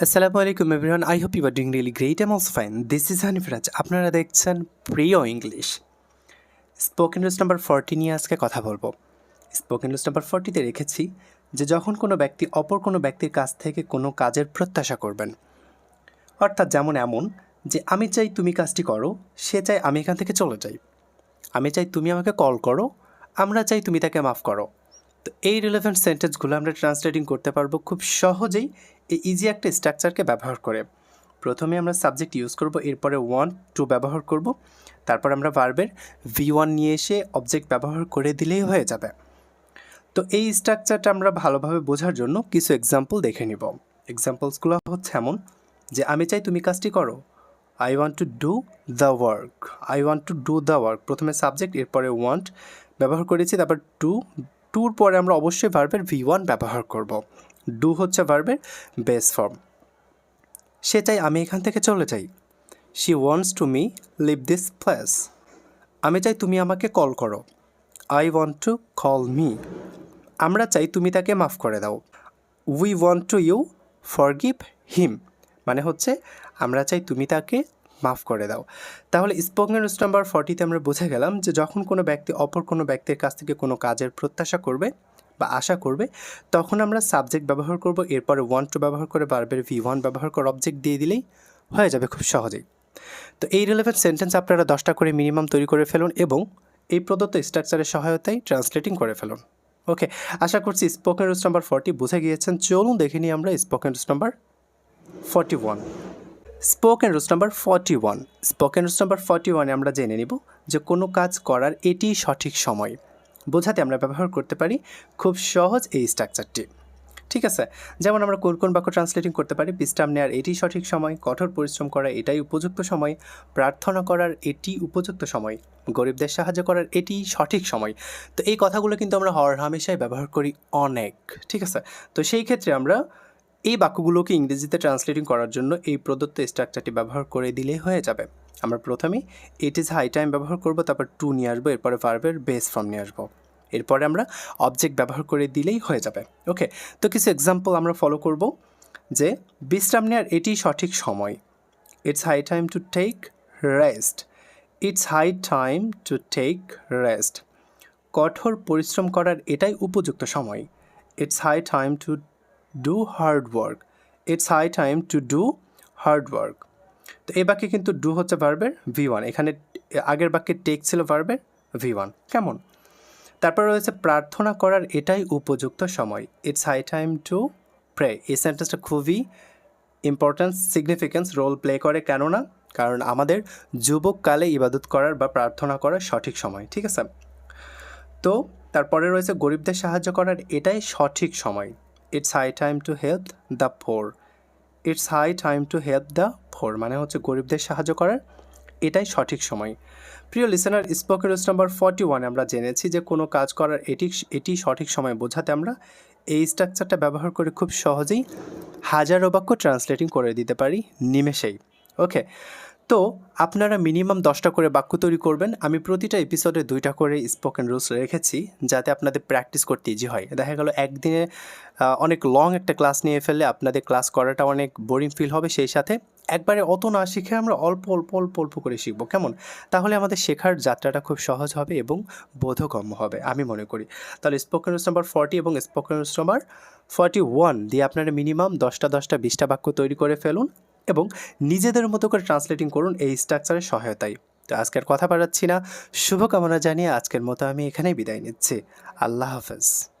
আসসালামু আলাইকুম everyone I hope you are doing really great am also fine this is Hanif Raj আপনারা দেখছেন প্রিয় English spoken rules number forty নিয়ে আজকে কথা বলব। স্পোকেন রুলস নাম্বার ফর্টিতে রেখেছি যে যখন কোনো ব্যক্তি অপর কোনো ব্যক্তির কাছ থেকে কোনো কাজের প্রত্যাশা করবেন, অর্থাৎ যেমন এমন যে, আমি চাই তুমি কাজটি করো, সে চাই আমি এখান থেকে চলে যাই। আমি চাই তুমি আমাকে কল করো, আমরা চাই তুমি তাকে মাফ করো। তো এই রিলেভেন্ট সেন্টেন্সগুলো আমরা ট্রান্সলেটিং করতে পারব খুব সহজেই। এই ইজি একটা স্ট্রাকচারকে ব্যবহার করে। প্রথমে আমরা সাবজেক্ট ইউজ করব, এরপরে ওয়ান টু ব্যবহার করব। তারপর আমরা ভার্বের ভি ওয়ান নিয়ে এসে অবজেক্ট ব্যবহার করে দিলেই হয়ে যাবে। তো এই স্ট্রাকচারটা আমরা ভালোভাবে বোঝার জন্য কিছু এক্সাম্পল দেখে নিব। এক্সাম্পলসগুলো হচ্ছে এমন যে, আমি চাই তুমি কাজটি করো। I want to do the work I want to do the work প্রথমে সাবজেক্ট এরপরে ওয়ান্ট ব্যবহার করেছি, তারপর টু টুর পরে আমরা অবশ্যই ভার্বের ভি ওয়ান ব্যবহার করব। ডু হচ্ছে ভার্বের বেস ফর্ম সে চাই আমি এখান থেকে চলে যাই। She wants to me leave this place আমি চাই তুমি আমাকে কল করো। I want to call me আমরা চাই তুমি তাকে মাফ করে দাও। We want to you forgive him মানে হচ্ছে, আমরা চাই তুমি তাকে মাফ করে দাও। তাহলে স্পোকেন রুলস নাম্বার ফর্টিতে আমরা বুঝে গেলাম যে যখন কোনো ব্যক্তি অপর কোনো ব্যক্তির কাছ থেকে কোনো কাজের প্রত্যাশা করবে বা আশা করবে, তখন আমরা সাবজেক্ট ব্যবহার করব, এরপরে ওয়ান টু ব্যবহার করে বারবার ভি ওয়ান ব্যবহার করে অবজেক্ট দিয়ে দিলেই হয়ে যাবে খুব সহজেই। তো এই রিলেভেন্ট সেন্টেন্স আপনারা দশটা করে মিনিমাম তৈরি করে ফেলুন এবং এই প্রদত্ত স্ট্রাকচারের সহায়তায় ট্রান্সলেটিং করে ফেলুন। ওকে আশা করছি স্পোকেন রুলস নাম্বার ফর্টি বুঝে গিয়েছেন। চলুন দেখে নিই আমরা spoken rules number forty one spoken rules number forty one spoken rules number forty ওয়ানে আমরা জেনে নিব যে কোনো কাজ করার এটি সঠিক সময়। বোঝাতে আমরা ব্যবহার করতে পারি খুব সহজ এই স্ট্রাকচারটি ঠিক আছে? যেমন আমরা কোন কোন বাক্য ট্রান্সলেটিং করতে পারি, বিশ্রাম নেওয়ার এটি সঠিক সময়, কঠোর পরিশ্রম করা এটাই উপযুক্ত সময়, প্রার্থনা করার এটি উপযুক্ত সময়, গরিবদের সাহায্য করার এটি সঠিক সময়। তো এই কথাগুলো কিন্তু আমরা হর হামেশাই ব্যবহার করি অনেক। ঠিক আছে? তো সেই ক্ষেত্রে আমরা এই বাক্যগুলোকে ইংরেজিতে ট্রান্সলেটিং করার জন্য এই প্রদত্ত স্ট্রাকচারটি ব্যবহার করে দিলেই হয়ে যাবে। আমরা প্রথমে ইট ইজ হাই টাইম ব্যবহার করব, তারপর টু নিয়ে আসব, এরপরে ভার্বের বেস ফর্ম নিয়ে আসব। এরপরে আমরা অবজেক্ট ব্যবহার করে দিলেই হয়ে যাবে। ওকে তো কিছু এক্সাম্পল আমরা ফলো করব, যে বিশ্রাম নেওয়ার এটি সঠিক সময়। It's high time to take rest it's high time to take rest কঠোর পরিশ্রম করার এটাই উপযুক্ত সময়। It's high time to do hard work it's high time to do hard work তো এই বাক্যে কিন্তু ডু হচ্ছে ভার্বের ভি ওয়ান এখানে আগের বাক্যে টেক ছিল ভার্বের ভি ওয়ান কেমন? তারপর রয়েছে প্রার্থনা করার এটাই উপযুক্ত সময়। It's high time to pray এই সেন্টেন্সটা খুবই ইম্পর্ট্যান্স সিগনিফিক্যান্স রোল প্লে করে। কেননা? কারণ আমাদের যুবককালে ইবাদত করার বা প্রার্থনা করার সঠিক সময়। ঠিক আছে? তো তারপরে রয়েছে গরিবদের সাহায্য করার এটাই সঠিক সময়। It's high time to help the poor it's high time to help the poor মানে হচ্ছে গরিবদের সাহায্য করার এটাই সঠিক সময়। প্রিয় listener spoken rules number forty ওয়ানে আমরা জেনেছি যে কোনো কাজ করার এটি এটি সঠিক সময় বোঝাতে আমরা এই স্ট্রাকচারটা ব্যবহার করে খুব সহজেই হাজারো বাক্য ট্রান্সলেটিং করে দিতে পারি নিমেষেই। ওকে তো আপনারা মিনিমাম দশটা করে বাক্য তৈরি করবেন। আমি প্রতিটা এপিসোডে দুইটা করে স্পোকেন রুলস রেখেছি যাতে আপনাদের প্র্যাকটিস করতে ইজি হয়। দেখা গেল একদিনে অনেক লং একটা ক্লাস নিয়ে ফেললে আপনাদের ক্লাস করাটা অনেক বোরিং ফিল হবে সেই সাথে। একবারে অত না শিখে আমরা অল্প অল্প অল্প অল্প করে শিখব। কেমন? তাহলে আমাদের শেখার যাত্রাটা খুব সহজ হবে এবং বোধগম্য হবে, আমি মনে করি। তাহলে স্পোকেন রুলস নাম্বার ফর্টি এবং spoken rules number forty one দিয়ে আপনারা মিনিমাম দশটা দশটা, বিশটা বাক্য তৈরি করে ফেলুন। এবং নিজেদের মতো করে ট্রান্সলেটিং করুন এই স্ট্রাকচারের সহায়তায়। তো আজকের কথা বাড়াচ্ছি না। শুভকামনা জানিয়ে আজকের মতো আমি এখানেই বিদায় নিচ্ছি। আল্লাহ হাফেজ।